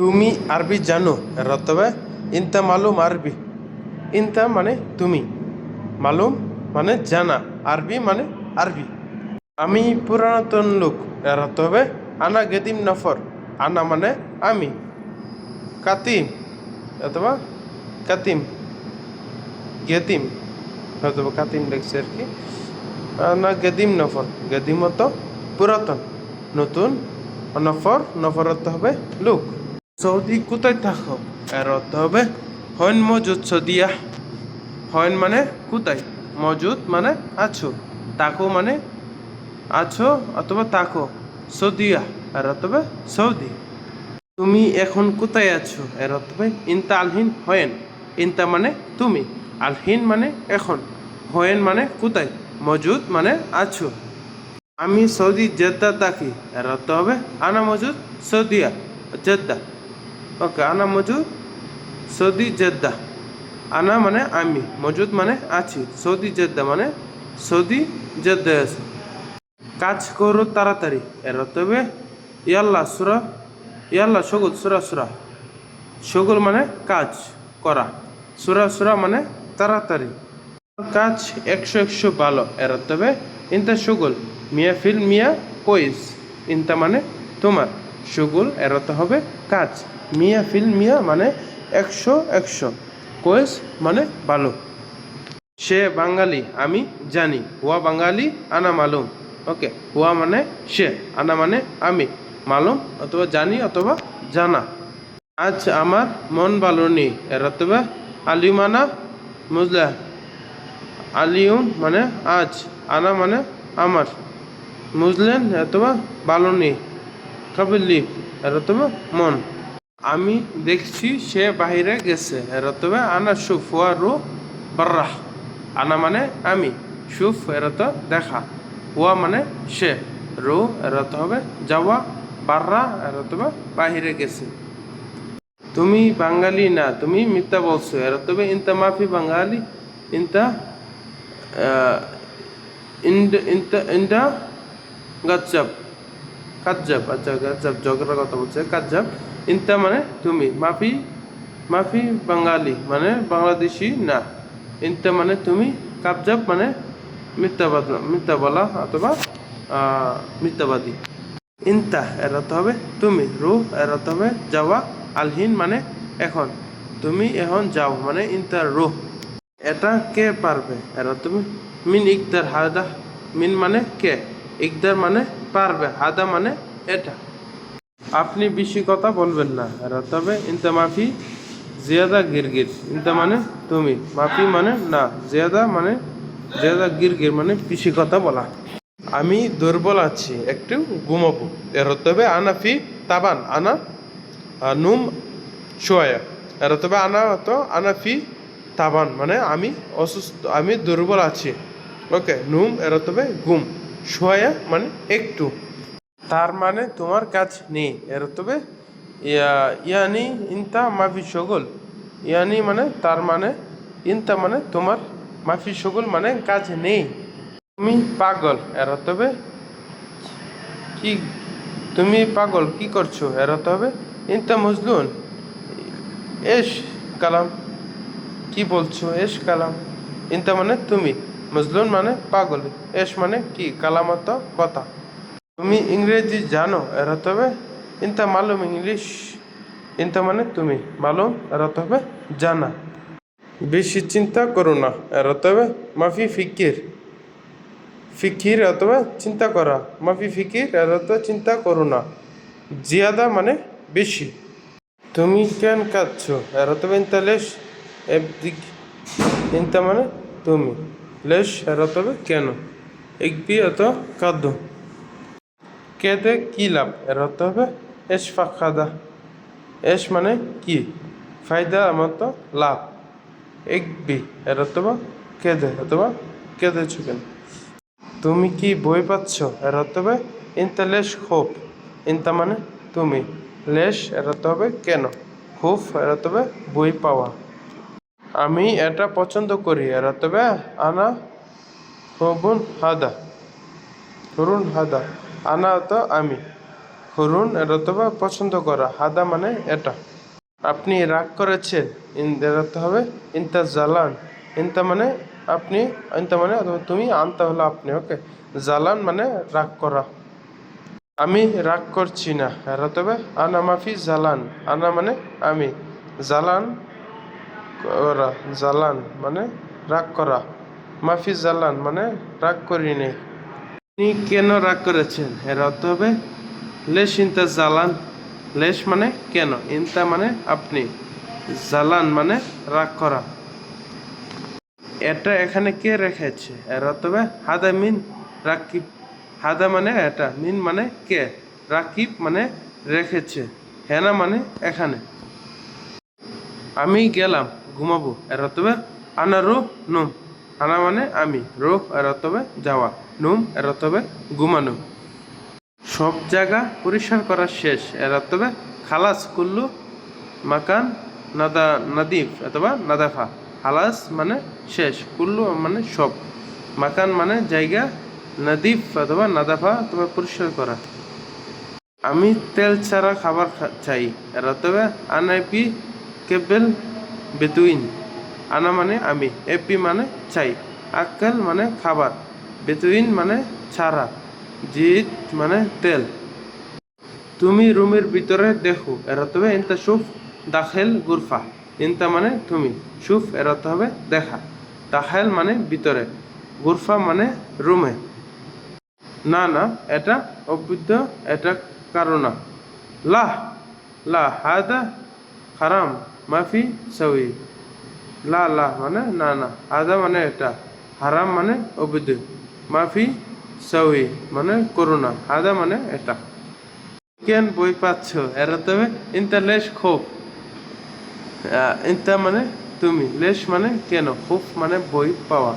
তুমি আরবি জানো অর্থ ইনতা মালুম আরবি। ইনতা মানে তুমি, মালুম মানে জানা, আরবি মানে আরবি। আমি পুরাতন লোক অর্থ আনা গেদিম নফর। আনা মানে আমি। কাতিম, অথবা কাতিম, গেদিম, অথবা কাতিম লেগছে আর কি। আনা গেদিম নফর, গেদিম অত পুরাতন, নতুন, নফর নফর অর্থ হবে লোক। সৌদি কোথায় থাকো? এর অর্থ হবে হইন মজুদ সদিয়া। হইন মানে কোথায়? মজুদ মানে আছো। তাকো মানে আছো অথবা তাকো সৌদিয়া, এর অর্থ হবে সৌদি। তুমি এখন কোথায় আছো? এর অর্থ হবে ইনতা আলহিন হয়েন ইনতা মানে তুমি। আলহিন মানে এখন। হয়েন মানে কোথায়? মজুদ মানে আছো। আমি সৌদি জেদ্দা থাকি। এর অর্থ হবে আনা মজুদ সৌদিয়া, জেদ্দা। ওকে আনা মজুদ সৌদি জেদ্দা আনা মানে আমি মজুদ মানে আছি সৌদি জেদ্দা মানে সৌদি জেদ্দা আছে কাজ করো তাড়াতাড়ি এর হবে ইয়াল্লা সুরা ইয়াল্লা সগুল সুরা সুরা সগুল মানে কাজ করা সুরা সুরা মানে তাড়াতাড়ি কাজ একশো একশো ভালো এর তবে ইনতা সুগুল মিয়া ফিল মিয়া কইস ইনতা মানে তোমার সুগুল এর হবে কাজ মিয়া ফিল মিয়া মানে একশো একশো। কইস মানে ভালো। সে বাঙালি, আমি জানি। হুয়া বাঙালি, আনা মালুম। ওকে, হুয়া মানে সে, আনা মানে আমি। মালুম অথবা জানি অথবা জানা। আজ আমার মন ভালো নেই। এর অথবা আলিমানা বুঝলা আলিউম মানে আজ, আনা মানে আমার। বুঝলেন অথবা ভালো নেই। কাবিল্লি এর অথবা মন। আমি দেখছি সে বাহিরে গেছে। এর অথবা আনা সুফ হুয়া রু বার্রাহ আনা মানে আমি, সুফ এর অর্থ দেখা। হুয়া মানে সে। রু এর অর্থ হবে যাওয়া, বার্রা এর অর্থ হবে বাহিরে গেছে। তুমি বাঙালি না, তুমি মিথ্যা বলছো। এর অর্থ ইনতা মাফি বাঙালি, ইনতা ইন্ড ইন্ডা গাজ্জাব কাজ্জাব আচ্ছা গাজ্জাব জগের কথা বলছে, কাজ্জাব, ইনতা মানে তুমি, মাফি মাফি বাঙালি মানে বাংলাদেশি না, ইনতা মানে তুমি কাবজাব মানে মিথ্যাবাদ মিথ্যা বলা অথবা মিথ্যাবাদী। ইনতা, এর অর্থ হবে তুমি রু এর অর্থ হবে যাওয়া, আলহিন মানে এখন, তুমি এখন যাও মানে ইনতার রুহ। এটা কে পারবে? এর হবে মিন ইকদার হাদা, মিন মানে কে? ইকদার মানে পারবে, হাদা মানে এটা। আপনি বেশি কথা বলবেন না হবে ইনতা মাফি জিয়াদা গিরগির। ইনতা মানে তুমি, মাফি মানে না, জিয়াদা মানে জিয়াদা গিরগির মানে বেশি কথা বলা। আমি দুর্বল আছি, একটু ঘুমাবো। এর তবে আনাফি তাবান, আনা নুম শোয়া এর তবে আনা তো আনাফি তাবান মানে আমি অসুস্থ, আমি দুর্বল আছি। ওকে, নুম, এর তবে ঘুম। শোয়া মানে একটু। তার মানে তোমার কাজ নেই। এর তবে ইয়া- ইয়ানি ইনতা মাফি সগল। ইয়ানি মানে তার মানে ইনতা মানে তোমার মাফি সগল মানে কাজ নেই। তুমি পাগল। এর তবে কি, তুমি পাগল, কি করছ? এর হবে ইনতা মজলুন এস কালাম, কি বলছো? এস কালাম। ইনতা মানে তুমি। মজলুন মানে পাগল, এস মানে কি কালামত কথা। তুমি ইংরেজি জানো, এর অর্থ হবে, ইনতা মালুম ইংলিশ ইনতা মানে তুমি মালুম এর অর্থ হবে, জানা বেশি চিন্তা করো না, এর অর্থ হবে, মাফি ফিকির ফিকির অথবা চিন্তা করা মাফি ফিকির এর অর্থ চিন্তা করো না জিয়াদা মানে বেশি। তুমি কেন কাঁদছো, এর অর্থ হবে, ইনতা লেশ একদিক ইনতা মানে তুমি লেশ হবে, কেন? একবি অত কাদ্য। কেদে কি লাভ? এর হবে এস ফাঁকাদা এস মানে কি? ফায়দা আমার তো লাভ। এক বি এর অথবা কেদে অথবা কেঁদেছো কেন তুমি কি বই পাচ্ছ? এর হবে, ইনতা লেশ খোপ। ইনতা মানে তুমি। লেশ এর হবে কেন? খুব এর হবে বই পাওয়া। আমি এটা পছন্দ করি অর্থ হবে আনা হবুন হাদা হরুন হাদা, আনা তো আমি হরুন এর অথবা পছন্দ করা, হাদা মানে এটা। আপনি রাগ করেছেন, ইন এর হবে ইনতা জালান, ইনতা মানে আপনি, ইনতা মানে তুমি আনতা হলো আপনি, ওকে, জালান মানে রাগ করা। আমি রাগ করছি না, এর হবে আনা মাফি জালান, আনা মানে আমি, জালান করা জালান মানে রাগ করা। মাফি জালান মানে রাগ করিনি আপনি কেন রাগ করেছেন? এর অর্থ হবে, লেশ ইনতা জালান লেশ মানে কেন? ইনতা মানে আপনি। জালান মানে রাগ করা। এটা এখানে কে রেখেছে? এর অর্থ হবে, হাদা মিন, রাকিব। হাদা মানে এটা, মিন মানে কে? রাকিব মানে রেখেছে। হেনা মানে এখানে। আমি গেলাম। ঘুমাবো। এর অর্থ হবে আনা রু, নুম। আনা মানে আমি, রু এর অর্থ হবে যাওয়া। নুম এর হবে ঘুমানো। সব জায়গা পরিষ্কার করা শেষ। এর অর্থ হবে খালাস কুল্লু মাকান নাদা, নাদিফ অথবা নাদাফা। খালাস মানে শেষ, কুল্লু মানে সব। মাকান মানে জায়গা, নাদিফ অথবা নাদাফা অথবা পরিষ্কার করা। আমি তেল ছাড়া খাবার চাই। এর অর্থ হবে আনাইপি কেবেল বেতুইন। আনা মানে আমি এপি মানে চাই, আক্কেল মানে খাবার, বেতুইন মানে ছাড়া জিত মানে তেল। তুমি রুমের ভিতরে দেখো এর অর্থ হবে ইনতা সুফ দাখেল গুরফা, ইনতা মানে তুমি, সুফ এরাতে হবে দেখা, দাখেল মানে ভিতরে, গুরফা মানে রুমে। না না, এটা অবৈধ, এটা কারণা লা লা হাদা, হারাম। মাফি সবই লা লা মানে না না। আদা মানে এটা। হারাম মানে অবৈধ। মাফি সবই মানে করোনা আদা মানে এটা। কেন বই পাচ্ছ? এরা তবে ইনতা লেশ খোপ। ইনতা মানে তুমি। লেশ মানে কেন? খুব মানে বই পাওয়া।